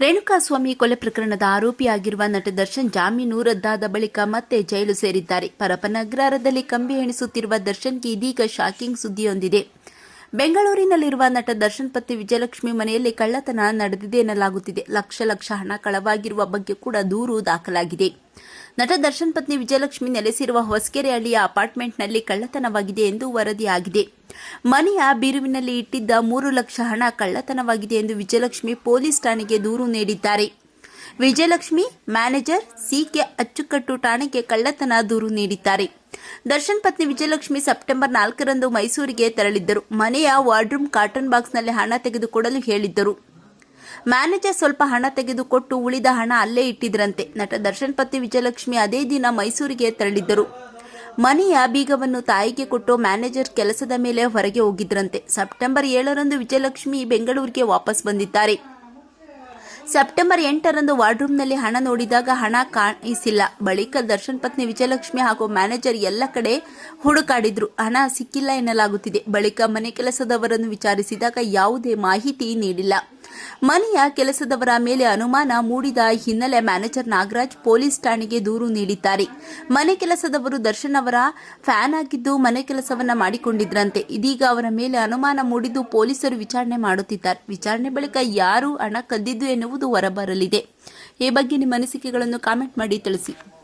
ರೇಣುಕಾಸ್ವಾಮಿ ಕೊಲೆ ಪ್ರಕರಣದ ಆರೋಪಿಯಾಗಿರುವ ನಟ ದರ್ಶನ್ ಜಾಮೀನು ರದ್ದಾದ ಬಳಿಕ ಮತ್ತೆ ಜೈಲು ಸೇರಿದ್ದಾರೆ. ಪರಪನಗರದಲ್ಲಿ ಕಂಬಿ ಎಣಿಸುತ್ತಿರುವ ದರ್ಶನ್ಗೆ ಇದೀಗ ಶಾಕಿಂಗ್ ಸುದ್ದಿಯೊಂದಿದೆ. ಬೆಂಗಳೂರಿನಲ್ಲಿರುವ ನಟ ದರ್ಶನ್ ಪತ್ನಿ ವಿಜಯಲಕ್ಷ್ಮಿ ಮನೆಯಲ್ಲಿ ಕಳ್ಳತನ ನಡೆದಿದೆ ಎನ್ನಲಾಗುತ್ತಿದೆ. ಲಕ್ಷ ಲಕ್ಷ ಹಣ ಕಳವಾಗಿರುವ ಬಗ್ಗೆ ಕೂಡ ದೂರು ದಾಖಲಾಗಿದೆ. ನಟ ದರ್ಶನ್ ಪತ್ನಿ ವಿಜಯಲಕ್ಷ್ಮಿ ನೆಲೆಸಿರುವ ಹೊಸಕೆರೆ ಹಳ್ಳಿಯ ಅಪಾರ್ಟ್ಮೆಂಟ್ನಲ್ಲಿ ಕಳ್ಳತನವಾಗಿದೆ ಎಂದು ವರದಿಯಾಗಿದೆ. ಮನೆಯ ಬಿರುವಿನಲ್ಲಿ ಇಟ್ಟಿದ್ದ ಮೂರು ಲಕ್ಷ ಹಣ ಕಳ್ಳತನವಾಗಿದೆ ಎಂದು ವಿಜಯಲಕ್ಷ್ಮಿ ಪೊಲೀಸ್ ಠಾಣೆಗೆ ದೂರು ನೀಡಿದ್ದಾರೆ. ವಿಜಯಲಕ್ಷ್ಮಿ ಮ್ಯಾನೇಜರ್ ಸಿಕೆ ಅಚ್ಚುಕಟ್ಟು ಠಾಣೆಗೆ ಕಳ್ಳತನ ದೂರು ನೀಡಿದ್ದಾರೆ. ದರ್ಶನ್ ಪತ್ನಿ ವಿಜಯಲಕ್ಷ್ಮಿ ಸೆಪ್ಟೆಂಬರ್ ನಾಲ್ಕರಂದು ಮೈಸೂರಿಗೆ ತೆರಳಿದ್ದರು. ಮನೆಯ ವಾರ್ಡ್ರೂಮ್ ಕಾಟನ್ ಬಾಕ್ಸ್ನಲ್ಲಿ ಹಣ ತೆಗೆದುಕೊಡಲು ಹೇಳಿದ್ದರು. ಮ್ಯಾನೇಜರ್ ಸ್ವಲ್ಪ ಹಣ ತೆಗೆದುಕೊಟ್ಟು ಉಳಿದ ಹಣ ಅಲ್ಲೇ ಇಟ್ಟಿದ್ರಂತೆ. ನಟ ದರ್ಶನ್ ಪತ್ನಿ ವಿಜಯಲಕ್ಷ್ಮಿ ಅದೇ ದಿನ ಮೈಸೂರಿಗೆ ತೆರಳಿದ್ದರು. ಮನೆಯ ಬೀಗವನ್ನು ತಾಯಿಗೆ ಕೊಟ್ಟು ಮ್ಯಾನೇಜರ್ ಕೆಲಸದ ಮೇಲೆ ಹೊರಗೆ ಹೋಗಿದ್ರಂತೆ. ಸೆಪ್ಟೆಂಬರ್ ಏಳರಂದು ವಿಜಯಲಕ್ಷ್ಮಿ ಬೆಂಗಳೂರಿಗೆ ವಾಪಸ್ ಬಂದಿದ್ದಾರೆ. ಸೆಪ್ಟೆಂಬರ್ ಎಂಟರಂದು ವಾರ್ಡ್ರೂಮ್ನಲ್ಲಿ ಹಣ ನೋಡಿದಾಗ ಹಣ ಕಾಣಿಸಿಲ್ಲ. ಬಳಿಕ ದರ್ಶನ್ ಪತ್ನಿ ವಿಜಯಲಕ್ಷ್ಮಿ ಹಾಗೂ ಮ್ಯಾನೇಜರ್ ಎಲ್ಲ ಕಡೆ ಹುಡುಕಾಡಿದ್ರು. ಹಣ ಸಿಕ್ಕಿಲ್ಲ ಎನ್ನಲಾಗುತ್ತಿದೆ. ಬಳಿಕ ಮನೆ ಕೆಲಸದವರನ್ನು ವಿಚಾರಿಸಿದಾಗ ಯಾವುದೇ ಮಾಹಿತಿ ನೀಡಿಲ್ಲ. ಮನೆಯ ಕೆಲಸದವರ ಮೇಲೆ ಅನುಮಾನ ಮೂಡಿದ ಹಿನ್ನೆಲೆ ಮ್ಯಾನೇಜರ್ ನಾಗರಾಜ್ ಪೊಲೀಸ್ ಠಾಣೆಗೆ ದೂರು ನೀಡಿದ್ದಾರೆ. ಮನೆ ಕೆಲಸದವರು ದರ್ಶನ್ ಅವರ ಫ್ಯಾನ್ ಆಗಿದ್ದು ಮನೆ ಕೆಲಸವನ್ನ ಮಾಡಿಕೊಂಡಿದ್ರಂತೆ. ಇದೀಗ ಅವರ ಮೇಲೆ ಅನುಮಾನ ಮೂಡಿದ್ದು ಪೊಲೀಸರು ವಿಚಾರಣೆ ಮಾಡುತ್ತಿದ್ದಾರೆ. ವಿಚಾರಣೆ ಬಳಿಕ ಯಾರು ಹಣ ಕದ್ದಿದ್ದು ಎನ್ನುವುದು ಹೊರಬರಲಿದೆ. ಈ ಬಗ್ಗೆ ನಿಮ್ಮ ಅನಿಸಿಕೆಗಳನ್ನು ಕಾಮೆಂಟ್ ಮಾಡಿ ತಿಳಿಸಿ.